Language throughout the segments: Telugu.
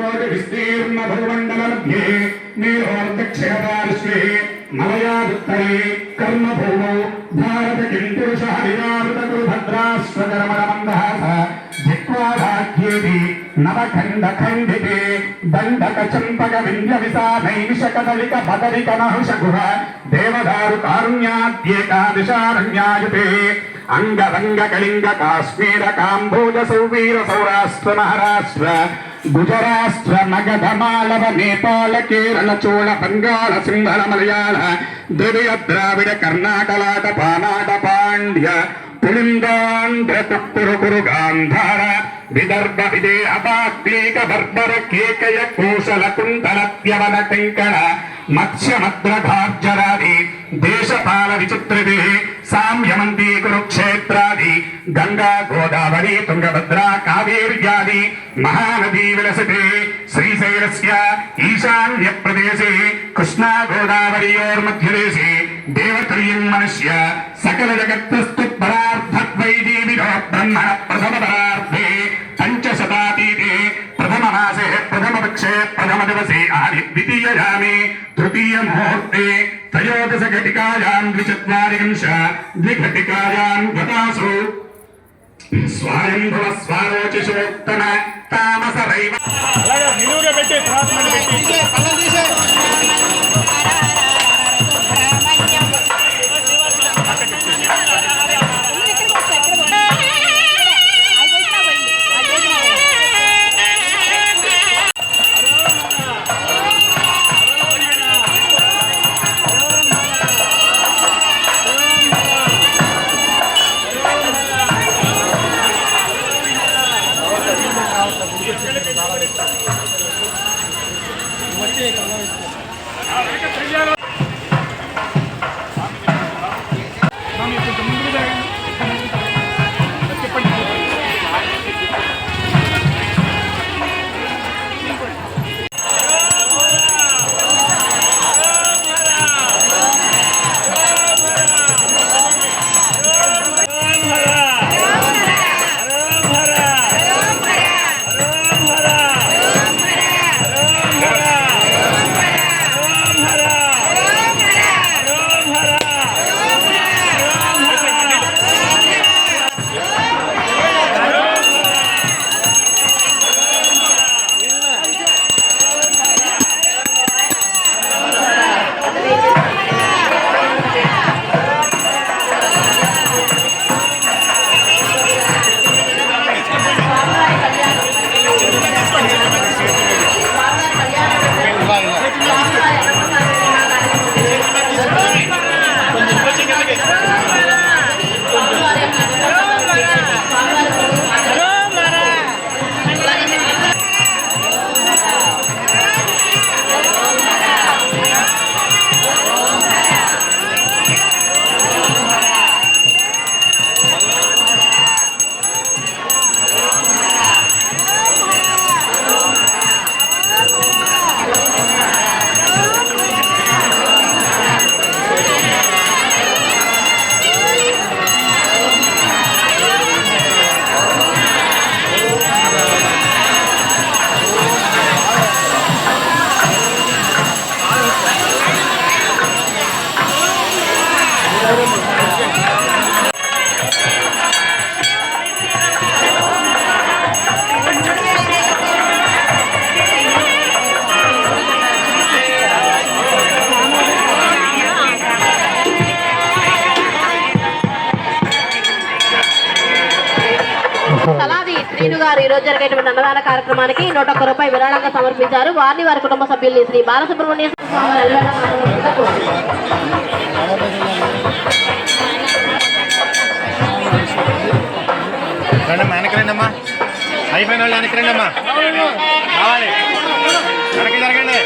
కోటి విస్తీర్ణ భూమండల మధ్యే మలయాదుత్తరే కర్మభూమౌ భారత కిం పురుష హరియామృత గురు భద్రాశ్వకరమణ నవఖండ ఖండితే దండక చంపక వింధ్య విసా నైమిష కదలిక బదరిక నహుష గుహ దేవదారు కారుణ్యాద్యేకాదశారణ్యాయుతే అంగరంగ కళింగ కాశ్మీర కాంభోజ సౌవీర సౌరాష్ట్ర మహారాష్ట్ర గుజరాష్ట్ర మగధ మాళవ నేపాల కేరళ చోళ బంగాళ సింహళ మలయాళ ద్రవిడ ద్రావిడ కర్ణాటలాట పానాట పాండ్య పులిందాంధ్ర తుక్కురు కురు గాంధార విదర్భ విదే అపాగ్లీక బర్బర కేకయ కోశల కుండల త్యవన టెంకణ మత్స్య మద్రధార్జరాది దేశపాల విచిత్రదే సామ్యమంతి కురుక్షేత్రాది గంగా గోదావరి తుంగభద్రా కావేర్యాది మహానదీ విలసతే శ్రీశైలస్య ఈశాన్య ప్రదేశే కృష్ణా గోదావరియోర్మధ్యదేశే దేవతయం మనుష్య సకల జగత్తస్తు పరార్థద్వైదీవినో బ్రహ్మణ ప్రథమ పరార్థే ప్రథమ పక్షే ప్రథమ దివసే ఆది ద్వితీయయామే తృతీయ ముహూర్తే త్రయోదశ ఘటికాయాం ద్విచత్వారింశ ద్విఘటికాయాం గతాసు స్వాయంభవ స్వారోచిషోత్తమ తామస రైవ అలాగే నిలువుగా పెట్టి తర్వాత మళ్ళీ పెట్టి విరాళంగా సమర్పించారు. వారిని వారి కుటుంబ సభ్యుల్ని శ్రీ బాలసుబ్రహ్మణ్య అయిపోయిన వాళ్ళు కావాలి. జరగండి.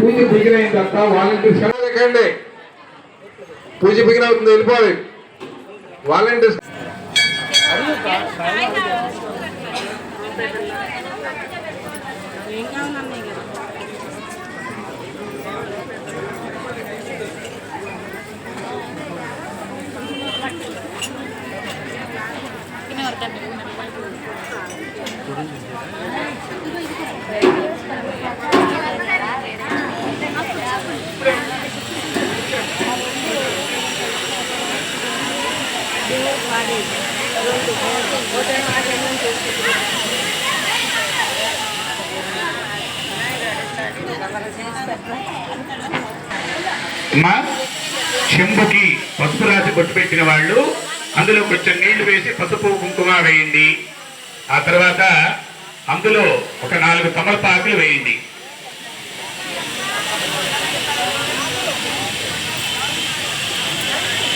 పూజ బిగిన తప్ప వాలంటీర్స్ ఎక్కండి పూజ బిగిన అవుతుంది వెళ్ళిపోవాలి. వాలంటీర్స్ అమ్మా చెంబుకి పసుపు రాసి బొట్టు పెట్టిన వాళ్ళు అందులో కొంచెం నీళ్ళు వేసి పసుపు కుంకుమ వేయండి. ఆ తర్వాత అందులో ఒక నాలుగు తమలపాకులు వేయండి.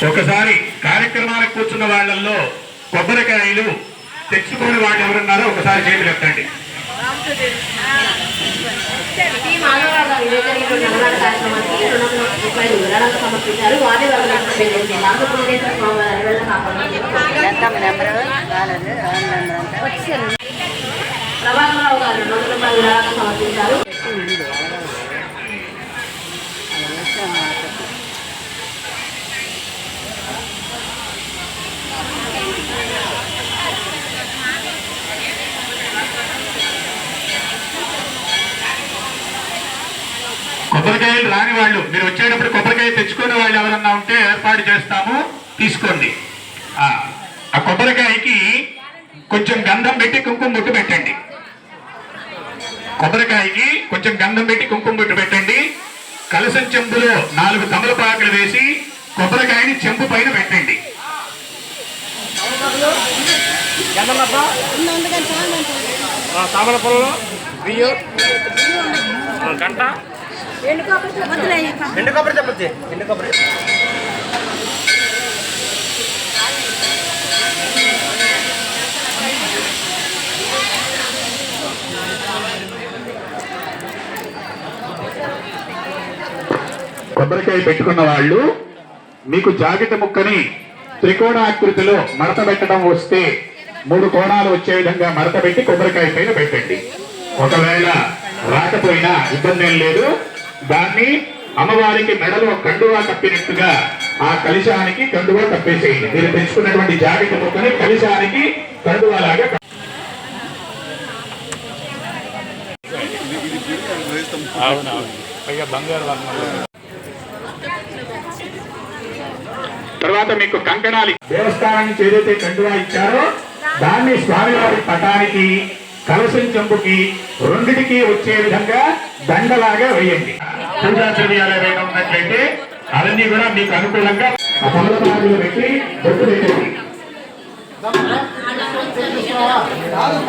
ఒకసారి కార్యక్రమానికి కూర్చున్న వాళ్ళల్లో కొబ్బరికాయలు తెచ్చుకోని వాళ్ళు ఎవరున్నారో ఒకసారి చేతులు ఎత్తండి. సమర్పించారు వారి ప్రభాకరరావు గారు రెండు వందల రూపాయలు సమర్పించారు. కొబ్బరికాయలు రాని వాళ్ళు మీరు వచ్చేటప్పుడు కొబ్బరికాయ తెచ్చుకునే వాళ్ళు ఎవరన్నా ఉంటే ఏర్పాటు చేస్తాము. తీసుకోండి. ఆ ఆ కొబ్బరికాయకి కొంచెం గంధం పెట్టి కుంకుమ బొట్టు పెట్టండి. కొబ్బరికాయకి కొంచెం గంధం పెట్టి కుంకుమ బొట్టు పెట్టండి. కలసం చెంబులో నాలుగు తమలపాకులు వేసి కొబ్బరికాయని చెంబు పైన పెట్టండి. తామర పొలంలో గంట. ఎండు కొబ్బరి చెప్పచ్చు ఎండు కొబ్బరి కొబ్బరికాయ పెట్టుకున్న వాళ్ళు మీకు జాకెట్ ముక్కని త్రికోణాకృతిలో మడత పెట్టడం వస్తే మూడు కోణాలు వచ్చే విధంగా మడత పెట్టి కొబ్బరికాయ పైన పెట్టండి. ఒకవేళ రాకపోయినా ఇబ్బంది ఏం లేదు. దాన్ని అమ్మవారికి మెడలో కండువా కప్పినట్టుగా ఆ కలిశానికి కండువా కప్పేసేయండి మీరు తెచ్చుకున్నటువంటి జాకెట్ ముక్కని కలిశానికి కండువా లాగా బంగారు తర్వాత మీకు కంకణాలి. దేవస్థానం నుంచి ఏదైతే కండువా ఇచ్చారో దాన్ని స్వామివారి పటానికి కలసం చెంపుకి రెండిటికి వచ్చే విధంగా దండలాగా వేయండి. పూజా చర్యలు ఏవైనా ఉన్నట్లయితే అవన్నీ కూడా మీకు అనుకూలంగా పెట్టి బొట్టు పెట్టండి. వాళ్ళు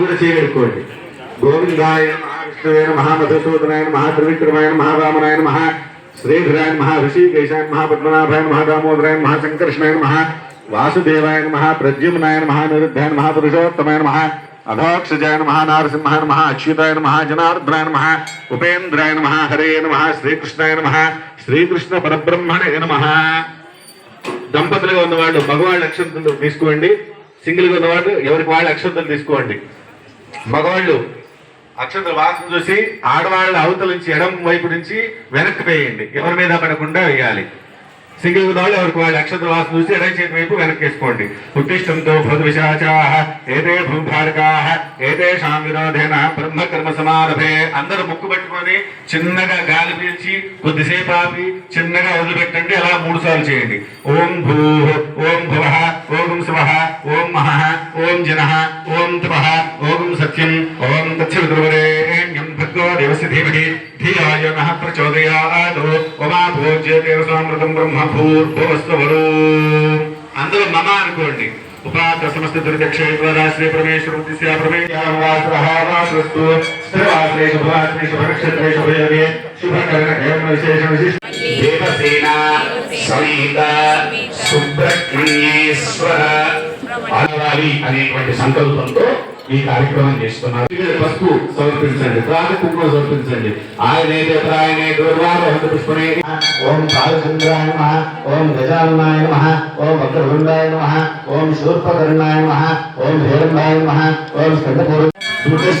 కూడా చేయగలుగుకోండి గోవిందాయ మహావిష్ణువైన మహామధుసూదనాయన మహాత్రివిక్రమాయన మహారామనాయన మహా శ్రీధరాయన మహా ఋషికేశాయన మహాపద్మనాభాయన మహాదామోదరాయన మహాసంకర్షణాయ మహా వాసుదేవాయన మహా ప్రద్యుమ్నాయన మహానిరుద్ధాయన మహాపురుషోత్తమాయ మహా అధోక్షజాయన మహానారసింహాన మహా అచ్యుతాయన మహా జనార్దనాయ మహా ఉపేంద్రాయ మహా హరే నమ శ్రీకృష్ణాయ నమః శ్రీకృష్ణ పరబ్రహ్మణే నమః. దంపతులుగా ఉన్నవాళ్ళు మగవాళ్ళ అక్షంతలు తీసుకోండి. సింగిల్గా ఉన్నవాళ్ళు ఎవరికి వాళ్ళ అక్షంతలు తీసుకోండి. మగవాళ్ళు అక్షంతలు వాసన చూసి ఆడవాళ్ళ అవతల నుంచి ఎడం వైపు నుంచి వెనక్కి వేయండి. ఎవరి మీద పడకుండా వేయాలి. సింగిల్ ఉన్న వాళ్ళు ఎవరికి వాళ్ళ అక్షంతల వాసన చూసి ఎడై చేతి వైపు వెనక్కేసుకోండి ఉత్తిష్టంతో భూత విశాచాహ ఏతే భూభారకాహ ఏతేషాం విరోధేన బ్రహ్మకర్మ సమారభే అందరూ ముక్కు పెట్టుకొని చిన్నగా గాలి పీల్చి కొద్దిసేపు ఆపి చిన్నగా వదిలిపెట్టండి. అలా మూడు సార్లు చేయండి. ఓం భూ ఓం భువ ఓం శివ ఓం మహ ఓం జన ఓం తప ఓం సత్యం ఓం తత్సవితుర్వరేణ్యం భగవదేవసి ధీమహి ధియాయ నః ప్రచోదయాత్. ఉమా భోజ్యతే సామృతం బ్రహ్మ భూర్భువస్వరూ అందరూ మమ అనుకోండి. ఉపాత సమస్త దుర్దక్షేత్ర శ్రీ పరమేశ్వరం దిశా పరమేశ్వరస్తు స్థిరవాసే శుభవాసే శుభనక్షత్రే శుభయోగే శుభకరణ కేవల విశేష విశిష్ట. దేవసేన సమేత సుబ్రహ్మణ్యేశ్వర. ఆలవాలి అనేటువంటి సంకల్పంతో ఈ కార్యక్రమం చేస్తున్నారు. పసుపు సమర్పించండి ప్రాణ కుంకుమ సమర్పించండి. ఆయనే దేవతాయనే గౌరవాహంత పుష్పనే నమ ఓం గజానాయ నమ ఓం వక్రహృండాయ నమ ఓం నమ ఓం నమ ఓం స్కందపూర్ ఉపదేశ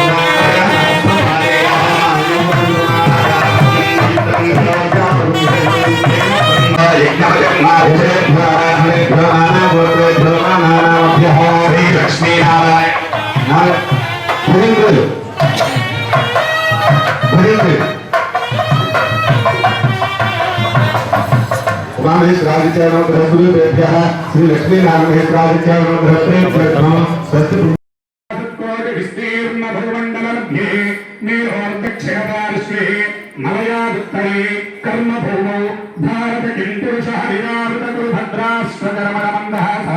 లక్ష్మీనారాయణ ఉమామహేశ్వరాదిత్యానోగ్రహేభ్య శ్రీ లక్ష్మీనారాయణమహేశ్వరాదిత్యానోగ్రహేభ్యో స్వస్తి కోటి విస్తీర్ణ భూమండల మధ్యే నీరోర్దక్షిణ పార్శ్వే మలయాదుత్తరే కర్మభూమౌ భారత కింపురుష హరియామృత భద్రాశ్వకరమణ మందహాస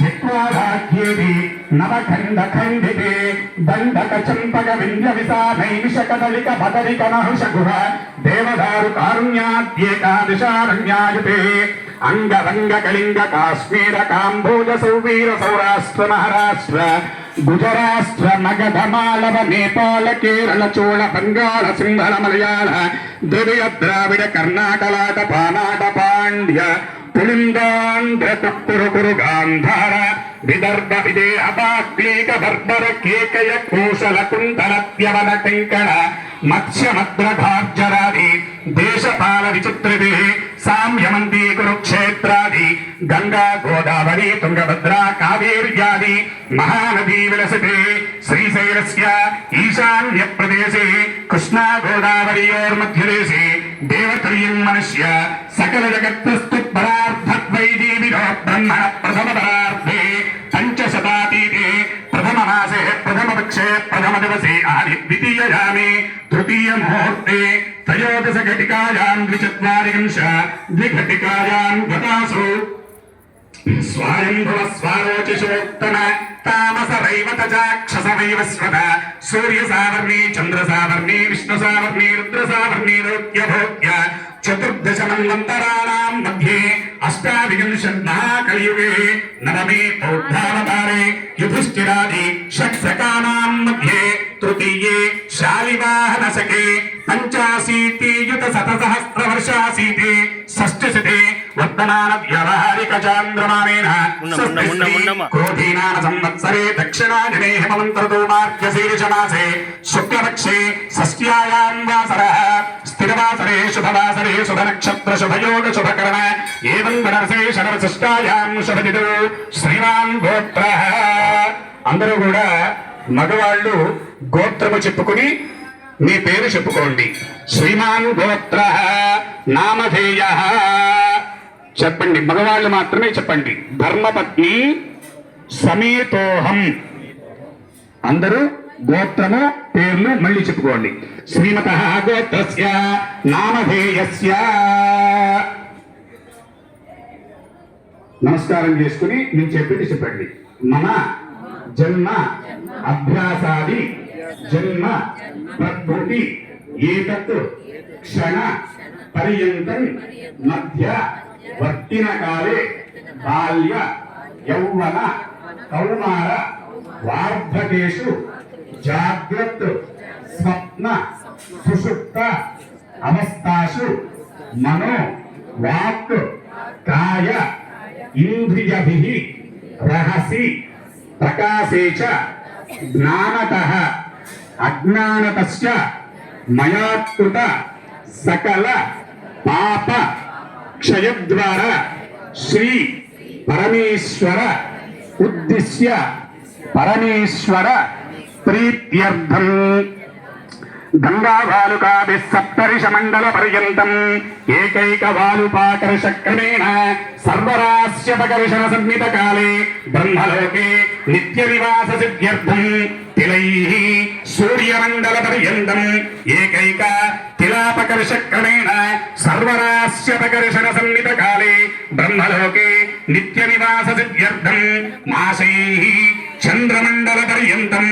జిక్వాధాఖ్యేతి నవఖండ ఖండితే దండక చంపక వింధ్య విసానైమిష కదలిక భదరిక నహుష గుహ దేవదారు కారుణ్యాద్యేకాదిశారణ్యాయుతే అంగరంగ కళింగ కాశ్మీర గుజరాష్ట్ర మగధ మాలవ నేపాల కేరళ చోళ బంగాళ సింహళ మలయాళ ద్రవిడ ద్రావిడ కర్ణాటలాట పానాట పాండ్య పులిందాంధ్ర తుక్కురు కురు గాంధార విదర్భ విదేహ బాక్లీక బర్బర కేకయ కోశల కుంతల త్యవన టెంకణ మత్స్య మద్రఘార్జరాది దేశపాల విచిత్రదే సామ్యమంతి కురుక్షేత్రాది గంగా గోదావరి తుంగభద్ర కావేర్యాది మహానదీ విలసతే శ్రీశైలస్య ఈశాన్య ప్రదేశే కృష్ణా గోదావరియోర్మధ్యదేశే దేవతుల్యం మనుష్య సకల జగత్తస్తు జగత్తుస్తు పరార్థద్వైదీవిరో బ్రహ్మణ ప్రథమ పరార్థే పంచశతా ప్రథమ మాసే ప్రథమ పక్షే ప్రథమ దివసే ఆది ద్వితీయయామే తృతీయ ముహూర్తే త్రయోదశ ఘటికాయాం ద్విచత్వారింశ ద్విఘటికాయాం గతాసు స్వయంభవ స్వారోచిషోత్తమ తామస రైవత చాక్షస వైవస్వత సూర్య సావర్ణి చంద్ర సావర్ణి విష్ణు సావర్ణి రుద్ర సావర్ణి రోగ్య భోగ్య చతుర్దశ మన్వంతరాణాం మధ్యే అష్టావింశ మహాకలియుగే నవమే బౌద్ధావతారే యుధిష్ఠిరాది షట్సకానాం మధ్యే తృతీయే శాలివాహనసకే పంచాశీతియుత శతసహస్రవర్షాసీతే షష్ఠశతే వర్తమాన వ్యవహారిక చాంద్రమానేన క్రోధీనామ సంవత్సరే దక్షిణాజనే హేమంతరతో మార్గశీర్షమాసే శుక్లపక్షే షష్ట్యాయాం వాసరः స్థిరవాసరే శుభవాసరే శుభనక్షత్ర శుభయోగ శుభకరణ ఏవం గణరసే శనవశిష్టాయాం శుభదిదు శ్రీమాన్ గోత్ర. అందరూ కూడా మగవాళ్ళు గోత్రము చెప్పుకుని మీ పేరు చెప్పుకోండి. శ్రీమాన్ గోత్ర నామధేయ. చెప్పండి మగవాళ్ళు మాత్రమే చెప్పండి. ధర్మపత్ని సమేతోహం. అందరూ గోత్రము పేర్లు మళ్ళీ చెప్పుకోండి. శ్రీమత గోత్రస్య నామధేయస్య. నమస్కారం చేసుకుని నేను చెప్పింది చెప్పండి. మన జన్మ అభ్యాసాది జన్మ ప్రకృతి ఏతత్ క్షణ పర్యంతం మధ్య వర్తిన కాలే బాల్య యౌవన కౌమార వార్ధకేషు జాగ్రత్త స్వప్న సుషుప్త అవస్థాసు మనో వాక్ కాయ ఇంద్రియభి రహసి ప్రకాశే చ జ్ఞానతః అజ్ఞానతశ్చ మయాకృత సకల పాప క్షయద్వారా శ్రీ పరమేశ్వర ఉద్దిశ్య పరమేశ్వర ప్రీత్యర్థం గంగావాలుకాభి సప్తరిష మండల పర్యంతం ఏకైక వాలుపాకర్ష క్రమేణ సర్వరాశ్యపకర్షణ సంహిత కాలే బ్రహ్మలోకే నిత్య నివాస సిద్ధ్యర్థం తిలై పర్యంతం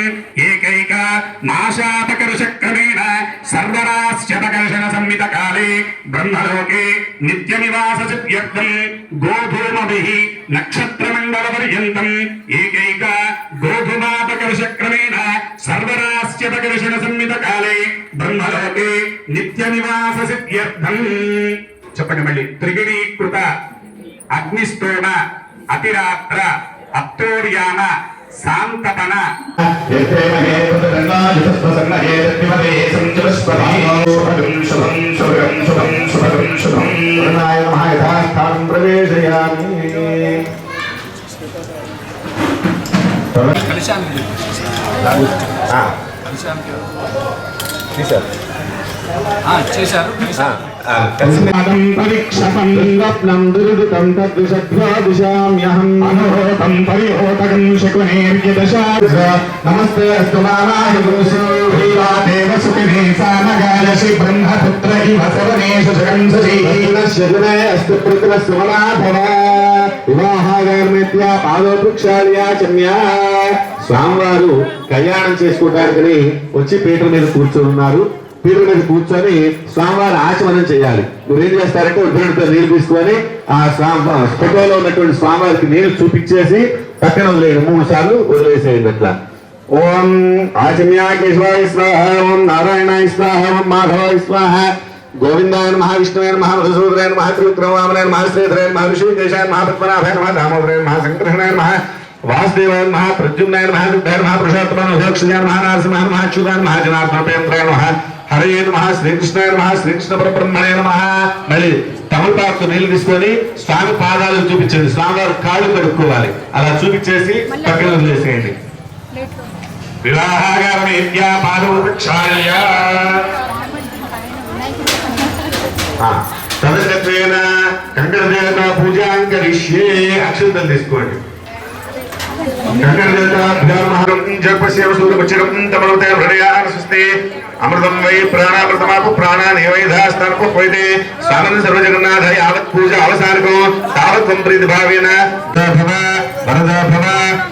ఏకైక తిలాపకర్ష క్రమేణ సర్వరాశ్యపకర్షణ సంహిత కాలే బ్రహ్మలోకే నిత్య నివాస సిద్ధ్యర్థం చంద్రమండల పర్యంతం ఏకైక మాసాపకర్షక్రమేణ సర్వరాశ్యపకర్షణ సంహిత కాలే బ్రహ్మలోకే నిత్య నివాస సిద్ధ్యర్థం గోధూమభి నక్షత్రమండల పర్యంతం ఏకైక గోధుమాపకర్షక్రమేణ సర్వరాశ్యపకర్షణ సంహిత కాలే బ్రహ్మలోకే నిత్య నివాస సిద్ధ్యర్థం చెప్పండి మళ్ళీ. త్రిగిణీకృత అగ్నిస్తోణ అతిరాత్ర అప్తోర్యామ శాంతపన పూర్ణాయ నమః యథాస్థానం ప్రవేశయామి ఆ, చేశారు నమస్తే అస్తు బ్రహ్మపుత్ర ఇవ సవనేషు జగంసీ అస్తు సుమనాభవ వివాహాగార్మిత్య స్వామివారు కళ్యాణం వచ్చి పీఠల మీద కూర్చొని ఉన్నారు పీఠల మీద కూర్చొని స్వామివారి ఆచమనం చేయాలి. మీరు ఏం చేస్తారంటే ఉద్యోగంతో నీళ్ళు తీసుకొని ఆ స్వామి ఫోటోలో ఉన్నటువంటి స్వామివారికి నీళ్ళు చూపించేసి పక్కన వదిలేయండి. మూడు సార్లు వదిలేసేయండి అట్లా. ఓం ఆచమ్యాకేశ్వరాయ స్వాహ ఓం నారాయణాయ స్వాహ ఓం మాధవాయ స్వాహ. గోవిందాయ మహావిష్ణువైన మహామధుసూదరాయన మహాత్రివిక్రమాయ మహాశ్రీధరాయన మహావిష్ణుకేశాయ మహాపద్మనాభాయ మహాదామోదరాయన మహాశంకరహణాయ మహా వాసుదేవాయ మహా ప్రద్యుమ్నాయ మహాదుద్ధాయ మహాపురుషోత్తమాయ మహోక్షజాయ మహానారసింహాయ మహాచ్యుతాయ మహాజనార్దనపేంద్రాయ మహా హరే నమ శ్రీకృష్ణాయ నమ శ్రీకృష్ణ పరబ్రహ్మణే నమ. మళ్ళీ తమలపాకు నీళ్ళు తీసుకొని స్వామి పాదాలు చూపించండి స్వామివారి కాళ్ళు కడుక్కోవాలి. అలా చూపించేసి పక్కన వదిలేసేయండి. వివాహాగారమేత్యా పాదోపక్షాయ తదగత్వేన కంకణ దేవత పూజాం కరిష్యే అక్షంతలు తీసుకోండి. అమృతం వై ప్రాణామృతమాపు ప్రాణాన్ ఏవైధాస్తానపు పోయితే స్వామిని సర్వజగన్నాథ యావత్ పూజ అవసానకు. తావత్ ప్రీతి భావేన. భవ వరద భవ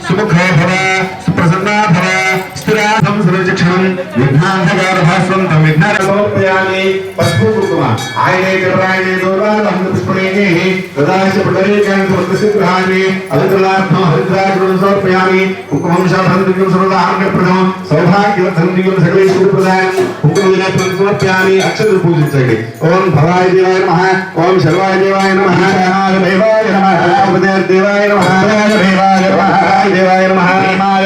సుముఖ భవ సుప్రసన్నా భవ. విఘ్నాంధకార భాస్వంతం విఘ్నార సమర్పయామి పసుపు కుంకుమ ఆయనే కరాయనే దూరాలం పుష్పణేనే తదాశ పుండరీకాన్ని సమర్పసిద్ధాన్ని అలంకరణార్థం హరిద్రాగ్రం సమర్పయామి కుంకుమం శాభంతికం సర్వదాహరణప్రదం సౌభాగ్యవర్ధనం దివ్యం సకలేశ్వర ప్రదాయం కుంకుమ విలేపనం సమర్పయామి అక్షరం పూజించండి. ఓం భవాయ దేవాయ నమః ఓం శర్వాయ దేవాయ నమః దేవాయ నమః దేవాయ నమః దేవాయ నమః దేవాయ నమః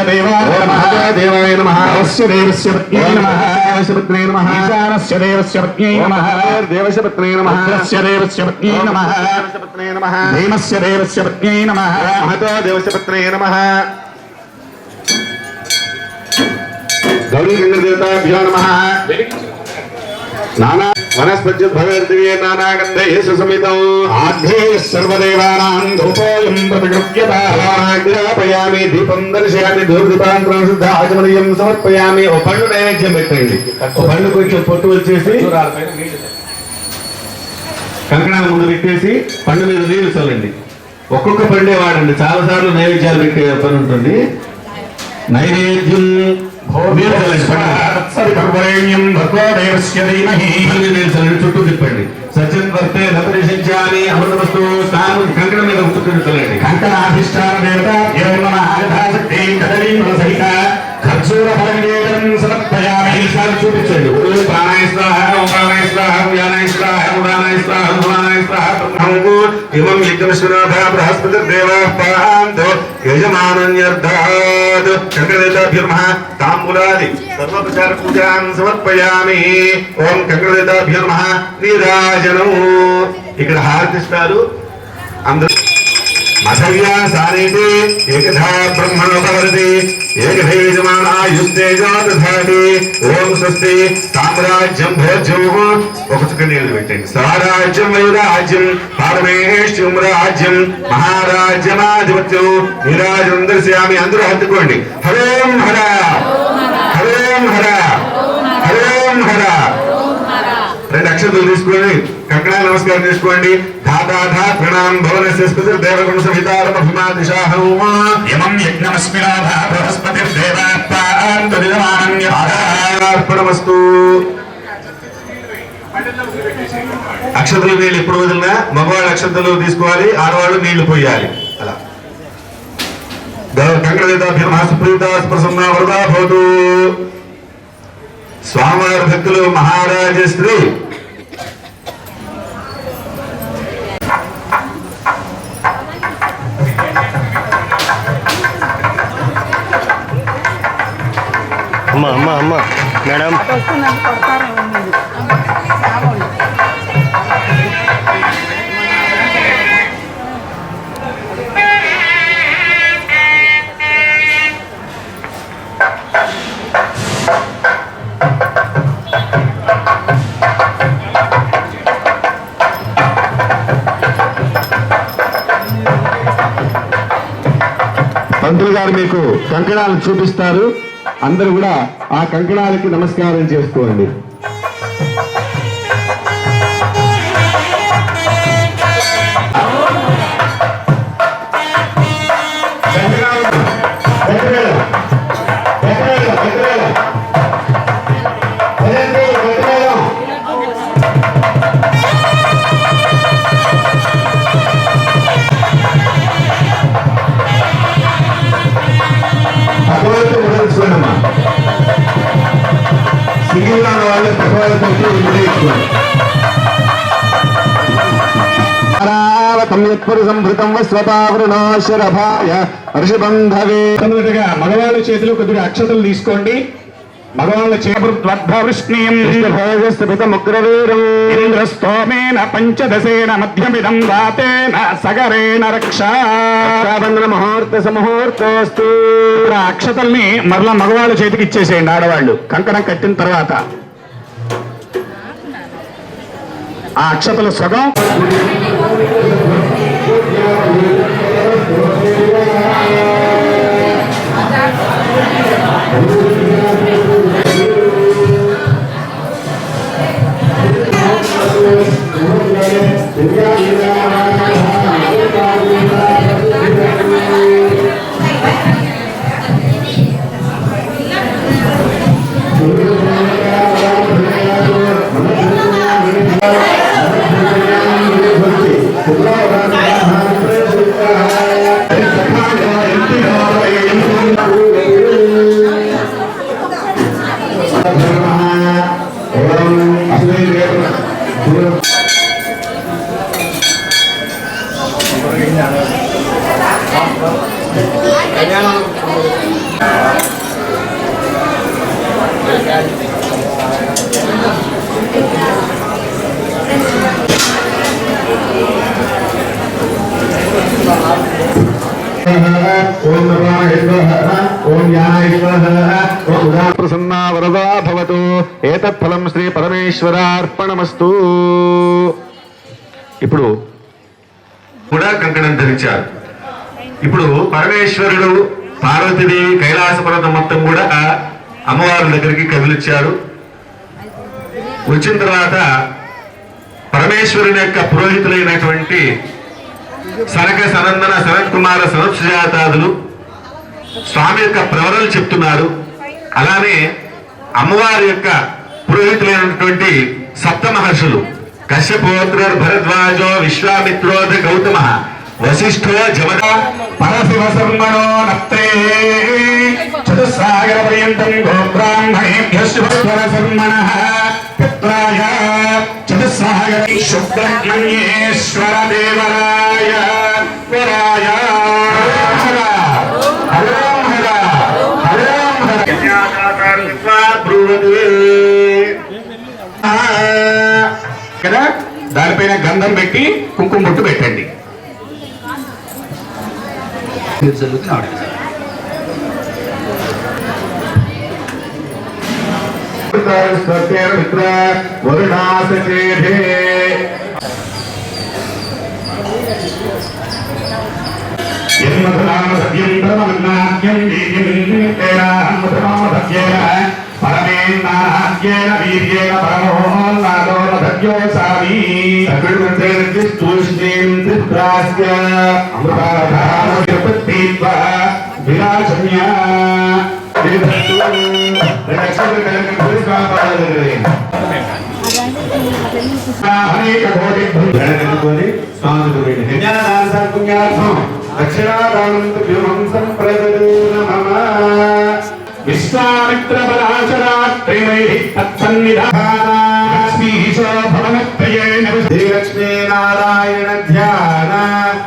దేవాయ నమః దేవాయ నమః దేవస్య దేవస్య పత్న్యై నమః దేవశపత్నే నమః ఈశానస్య దేవస్య పత్న్యై నమః దేవశపత్నే నమః రుద్రస్య దేవస్య పత్న్యై నమః దేవశపత్నే నమః భీమస్య దేవస్య పత్న్యై నమః మహతో దేవశపత్నే నమః గౌరీ గంగదేవతాభ్యో నమః నానా సర్వదేవానాం ధూపోయం దీపం దర్శయామి ఆచమనీయం సమర్పయామి. ఓ పండు నైవేద్యం పెట్టండి. ఓ పండు కొంచెం పొట్టు వచ్చేసి కంకణాల ముందు పెట్టేసి పండు మీద నీళ్ళు చల్లండి. ఒక్కొక్క పండే వాడండి. చాలా సార్లు నైవేద్యాలు పెట్టే పని ఉంటుంది. నైవేద్యం చుట్టూ తిప్పండి. సత్యం వర్తే నపరిశించాలి అమృతమస్తు స్థానం కంకణం మీద చుట్టూ చల్లండి కంకణాధిష్టాన దేవత ఏం నమః యథాశక్తి కదలీం సహిత ఖర్జూర ఫలంగేకం సమర్పయామి ఈసారి చూపించండి ఓం ప్రాణాయ స్వాహ ఓం ప్రాణాయ స్వాహ ఇమం యజమానన్యర్థాత్ తాంబూలాది సర్వప్రచార పూజాం సమర్పయామి ఓం నీరాజనం ఇక్కడ హారతిస్తారు. అందరూ మధవ్యా సారేతే ఏకధా బ్రహ్మణోపవరతి ఏకధైజమానాయుస్తేజో దధాతి ఓం స్వస్తి సామ్రాజ్యం భోజ్యము ఒక నీళ్ళు పెట్టండి. స్వరాజ్యం వైరాజ్యం పారమేష్యం రాజ్యం మహారాజ్యమాధిపత్యం. నిరాజం దర్శయామి అందరూ హత్తుకోండి. హరేం హర హరేం హర హరేం హర. రెండు అక్షరాలు తీసుకొని కంకణాలు నమస్కారం చేసుకోండి. ధాతాధా ప్రణాం భవనస్య స్మృతి దేవగుణ అక్షతలు నీళ్ళు ఎప్పుడు వదిలినా మగవాళ్ళు అక్షతలు తీసుకోవాలి ఆడవాళ్ళు నీళ్ళు పోయాలి. అలా. కంకణ వరదా భవతు స్వామివారి భక్తులు మహారాజశ్రీ. అమ్మ అమ్మ అమ్మ. మేడం. పంతులు గారు మీకు కంకణాలు చూపిస్తారు. అందరూ కూడా ఆ కంకణాలకి నమస్కారం చేసుకోండి మగవాళ్ళ చేతిలో కొద్దిగా అక్షతలు తీసుకోండి. మగవాళ్ళ ఇంద్రస్తోమేన పంచదశేన మధ్యమిదం వాతేన సగరేణ రక్ష. రక్షాబంధన ముహూర్త సమూహూర్తోస్తు అక్షతల్ని మరలా మగవాళ్ళ చేతికి ఇచ్చేసేయండి ఆడవాళ్ళు. కంకణం కట్టిన తర్వాత ఆ అక్షతల సగం. ఓం ప్రసన్నా వరదా భవతు. ఏతత్ ఫలం శ్రీ పరమేశ్వరార్పణమస్తు. ఇప్పుడు కూడా కంకణం ధరించారు. ఇప్పుడు పరమేశ్వరుడు పార్వతీదేవి కైలాస పర్వతం మొత్తం కూడా అమ్మవారి దగ్గరికి కదిలిచ్చారు. వచ్చిన తర్వాత పరమేశ్వరుని యొక్క పురోహితులైనటువంటి సనక సనందన సనత్ కుమార సనత్ సుజాతాదులు స్వామి యొక్క ప్రవరలు చెప్తున్నారు. అలానే అమ్మవారి యొక్క పురోహితులైనటువంటి సప్త మహర్షులు కశ్యపోత్ర భరద్వాజో విశ్వామిత్రోధ గౌతమ వశిష్ఠో జమద పరశివ సర్మణో నప్తే చతుస్సాగర పర్యంతం గోబ్రాహ్మణేభ్య శుభస్వర సర్మణ పిత్రాయ చతుస్సాగర శుభ్రహ్మణ్యేశ్వర దేవరాయ వరాయ హర హర హర హర కదా దానిపైన గంధం పెట్టి కుంకుమ బొట్టు పెట్టండి మిత్ర సత్యం పరమన్నాద్యం దీయం తేనాహం మధునామ సత్యేన పరమే నారాజ్యేన వీర్యేణ పరమోన్నాదో రథ్యోసామి తూష్ణీం త్రిప్రాస్య అమృతాధారపత్తిత్వ విలాసమ్యా అనేక కోటి విశ్వామిత్ర పరాశరాత్రివై తత్సన్నిధానీశో భవనత్రయేణ శ్రీలక్ష్మీనారాయణ ధ్యాన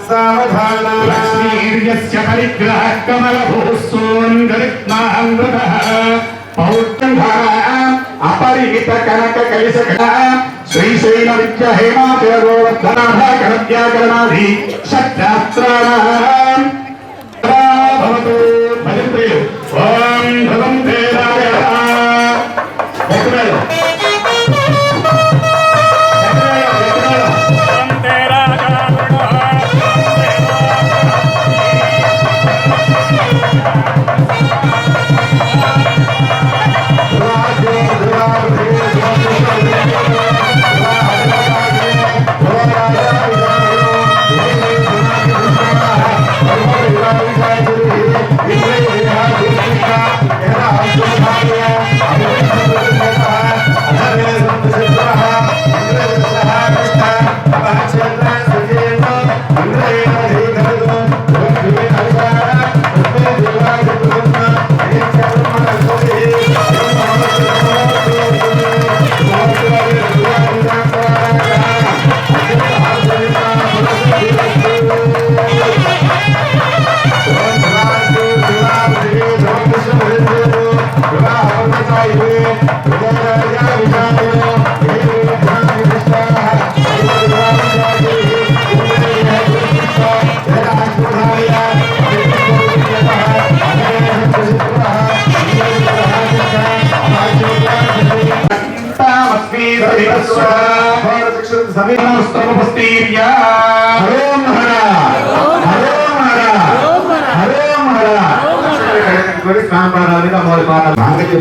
సావధాన లక్ష్మీర్యస్య పరిగ్రహ కమలభూస్సోన్గరిత్మాంగత పౌత్రం అపరిమిత కనక కలిస శ్రీశైల విద్య హేమాచరోవర్ధనాభాకరద్యాకరణాది షట్శాస్త్రాణం భవతు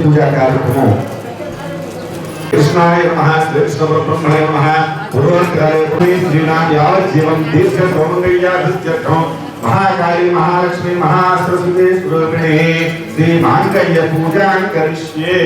మాంగళ్య పూజా కార్యక్రమం కృష్ణాయ నమ శ్రీకృష్ణ బ్రహ్మణే నమ పూర్వోత్తరాయ శ్రీనాథ్ యావజ్జీవం దీర్ఘ సౌందర్యార్థం మహాకాళీ మహాలక్ష్మి మహాసరస్వతి స్వరూపిణి శ్రీ మాంగళ్య పూజాం కరిష్యే